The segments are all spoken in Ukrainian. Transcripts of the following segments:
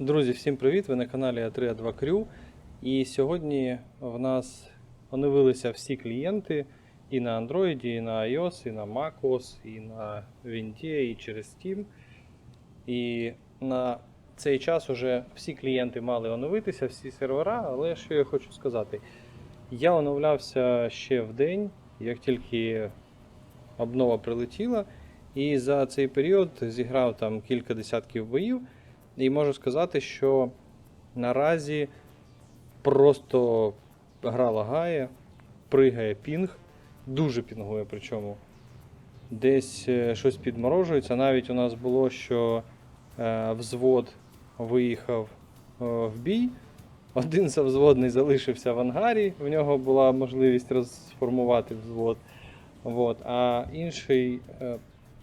Друзі, всім привіт! Ви на каналі А3А2 Крю. І сьогодні в нас оновилися всі клієнти і на Android, і на iOS, і на macOS, і на Вінді, і через Steam. І на цей час уже всі клієнти мали оновитися, всі сервера, але що я хочу сказати? Я оновлявся ще в день, як тільки обнова прилетіла, і за цей період зіграв там кілька десятків боїв. І можу сказати, що наразі просто гра лагає, пригає пінг, дуже пінгує причому. Десь е, щось підморожується. Навіть у нас було, що е, взвод виїхав е, в бій. Один завзводний залишився в ангарі, в нього була можливість розформувати взвод. Вот. А інший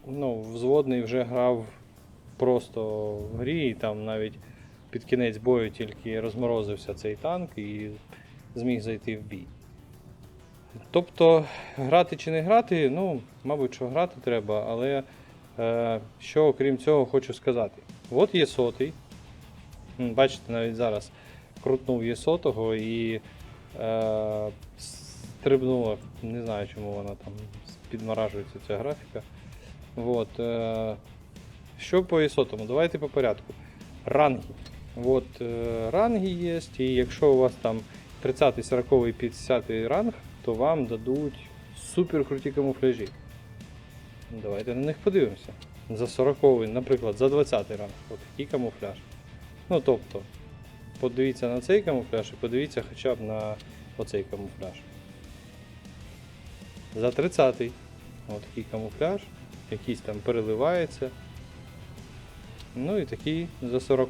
ну, взводний вже грав просто в грі, і там навіть під кінець бою тільки розморозився цей танк і зміг зайти в бій. Тобто, грати чи не грати, ну, мабуть, що грати треба, але е, що окрім цього хочу сказати. От є сотий. Бачите, навіть зараз крутнув є сотого і е, стрибнула, не знаю, чому вона там підморажується ця графіка. Вот, е, що по ісотому? Давайте по порядку. Ранги. От, е, ранги є, і якщо у вас там 30, 40, 50 ранг, то вам дадуть супер круті камуфляжі. Давайте на них подивимося. За 40, наприклад, за 20 ранг. Такий камуфляж. Ну тобто, подивіться на цей камуфляж і подивіться хоча б на оцей камуфляж. За 30 от такий камуфляж, якийсь там переливається. Ну і такий за 40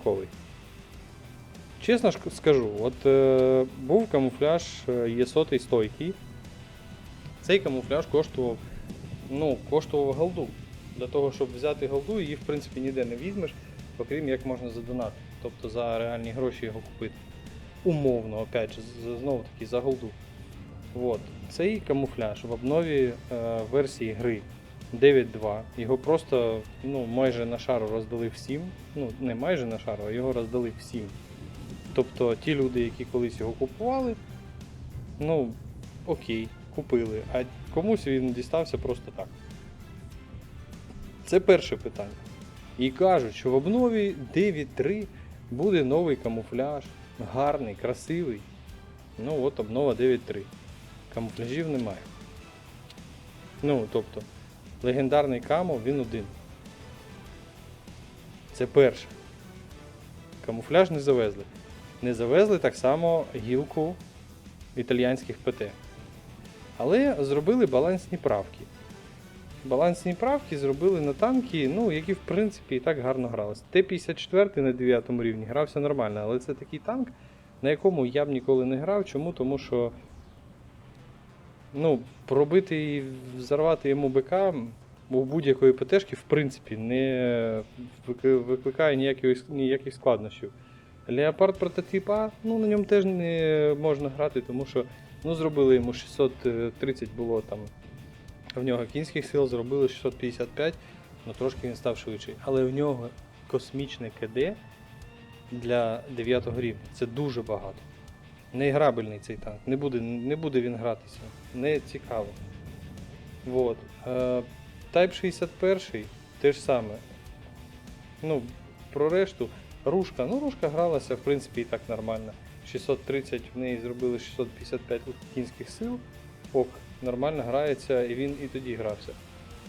Чесно скажу, от е, був камуфляж е, є сотий стойкий. Цей камуфляж коштував, ну, коштував голду. Для того, щоб взяти голду, її в принципі ніде не візьмеш, окрім як можна задонати. Тобто за реальні гроші його купити. Умовно, опять же, знову таки за голду. От. Цей камуфляж в обнові е, версії гри 9.2. Його просто ну, майже на шару роздали всім. Ну, не майже на шару, а його роздали всім. Тобто ті люди, які колись його купували, ну, окей, купили, а комусь він дістався просто так. Це перше питання. І кажуть, що в обнові 9.3 буде новий камуфляж, гарний, красивий. Ну от обнова 9.3. Камуфляжів немає. Ну, тобто, легендарний камо він один. Це перше. Камуфляж не завезли. Не завезли так само гілку італіянських ПТ. Але зробили балансні правки. Балансні правки зробили на танки, ну, які в принципі і так гарно гралися. Т-54 на 9 рівні грався нормально, але це такий танк, на якому я б ніколи не грав. Чому? Тому що ну, пробити і взорвати йому БК у будь-якої ПТшки, в принципі, не викликає ніяких, ніяких складнощів. Леопард прототип А, ну на ньому теж не можна грати, тому що ну, зробили йому 630 було там. В нього кінських сил зробили 655, ну трошки він став швидший. Але в нього космічне КД для 9 рівня. Це дуже багато. Неіграбельний цей танк. Не буде, не буде він гратися. Не цікаво. Вот. Е, Type 61 те ж саме. Ну, про решту. Рушка. Ну, рушка гралася, в принципі, і так нормально. 630 в неї зробили 655 кінських сил. Ок, нормально грається, і він і тоді грався.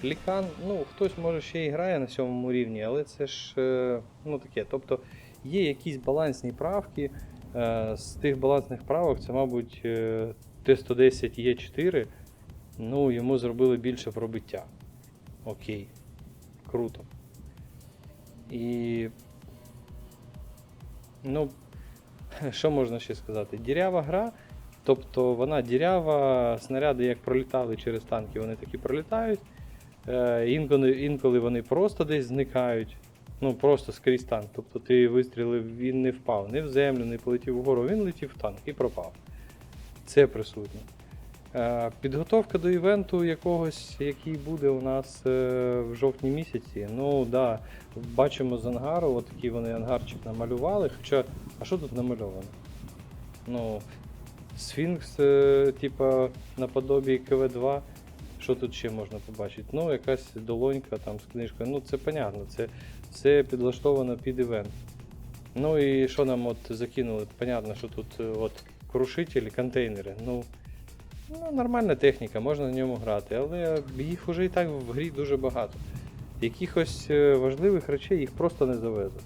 Лікан, ну, хтось може ще і грає на сьомому рівні, але це ж е, ну, таке. Тобто є якісь балансні правки. Е, з тих балансних правок це, мабуть, е, Т110 Е4. Ну, йому зробили більше пробиття. Окей. Круто. І. Ну, що можна ще сказати? Дірява гра. Тобто вона дірява, снаряди як пролітали через танки, вони такі пролітають. Е, інколи вони просто десь зникають. Ну, просто скрізь танк. Тобто ти вистрілив, він не впав, не в землю, не полетів вгору, він летів в танк і пропав. Це присутнє. Е, Підготовка до івенту якогось, який буде у нас е, в жовтні місяці. Ну да, бачимо з ангару, от такий вони ангарчик намалювали. Хоча, а що тут намальовано? Ну, Сфінкс, е, типа наподобі КВ2. Що тут ще можна побачити? Ну, якась долонька там з книжкою. Ну, це понятно, це все підлаштовано під івент. Ну і що нам от закинули? Понятно, що тут е, от крушителі, контейнери. Ну, ну, нормальна техніка, можна на ньому грати, але їх вже і так в грі дуже багато. Якихось е, важливих речей їх просто не завезли.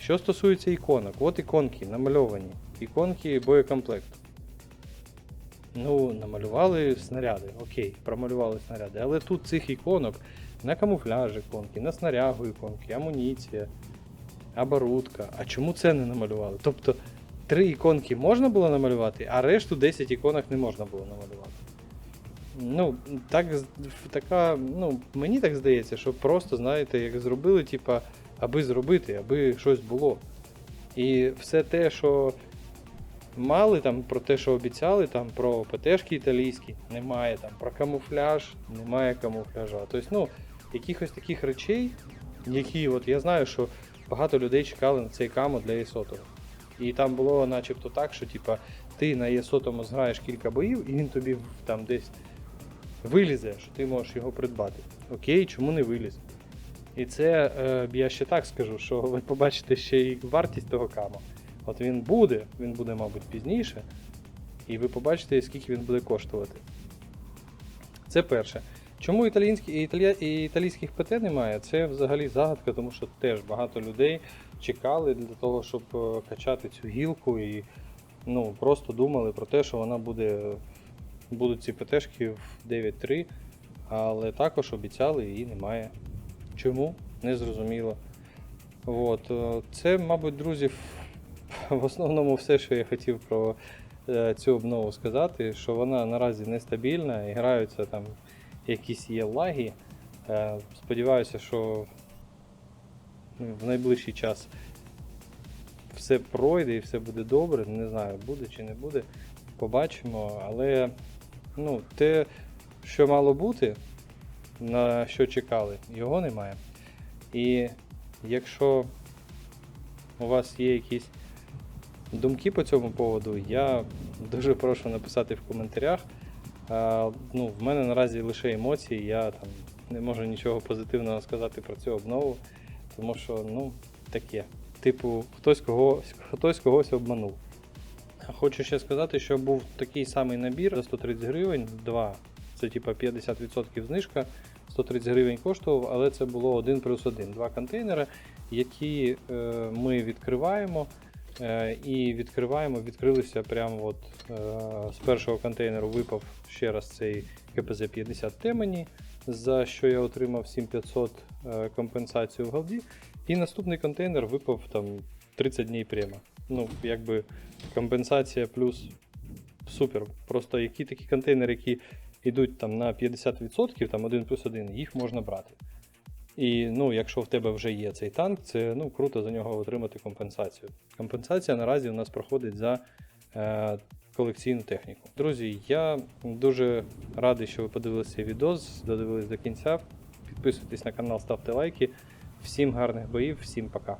Що стосується іконок, от іконки намальовані. Іконки боєкомплекту. Ну, намалювали снаряди, окей, промалювали снаряди. Але тут цих іконок на камуфляж іконки, на снарягу іконки, амуніція, оборудка. А чому це не намалювали? Тобто три іконки можна було намалювати, а решту 10 іконок не можна було намалювати. Ну, так, така, ну, мені так здається, що просто, знаєте, як зробили, типа, аби зробити, аби щось було. І все те, що мали там про те, що обіцяли, там про ПТшки італійські, немає там про камуфляж, немає камуфляжа. Тобто, ну, якихось таких речей, які, от я знаю, що багато людей чекали на цей камо для ЄСОТу. І там було начебто так, що типа, ти на ЄСОТому зграєш кілька боїв, і він тобі там десь вилізе, що ти можеш його придбати. Окей, чому не вилізе? І це е, я ще так скажу, що ви побачите ще і вартість того камо. От він буде, він буде, мабуть, пізніше, і ви побачите, скільки він буде коштувати. Це перше. Чому італійські, і італія, італійських ПТ немає? Це взагалі загадка, тому що теж багато людей чекали для того, щоб е, качати цю гілку і ну, просто думали про те, що вона буде, будуть ці ПТшки в 9.3, але також обіцяли її немає. Чому? Незрозуміло. От, е, це, мабуть, друзі, в основному все, що я хотів про е, цю обнову сказати, що вона наразі нестабільна і граються там якісь є лаги. Е, Сподіваюся, що ну, в найближчий час все пройде і все буде добре. Не знаю, буде чи не буде. Побачимо. Але ну, те, що мало бути, на що чекали, його немає. І якщо у вас є якісь думки по цьому поводу, я дуже прошу написати в коментарях. Ну, в мене наразі лише емоції, я там не можу нічого позитивного сказати про цю обнову, тому що ну, таке. Типу, хтось когось, хтось когось обманув. Хочу ще сказати, що був такий самий набір за 130 гривень, два. Це типа 50% знижка. 130 гривень коштував, але це було 1 плюс 1. Два контейнери, які е, ми відкриваємо. Е, і відкриваємо, відкрилися прямо от е, з першого контейнеру випав ще раз цей КПЗ 50 темені, за що я отримав 7500 е, компенсацію в голді. І наступний контейнер випав там 30 днів прямо. Ну, якби компенсація плюс супер. Просто які такі контейнери, які йдуть там на 50%, там 1 плюс 1, їх можна брати. І ну, якщо в тебе вже є цей танк, це ну, круто за нього отримати компенсацію. Компенсація наразі у нас проходить за е, колекційну техніку. Друзі, я дуже радий, що ви подивилися цей відос, додивились до кінця. Підписуйтесь на канал, ставте лайки. Всім гарних боїв, всім пока.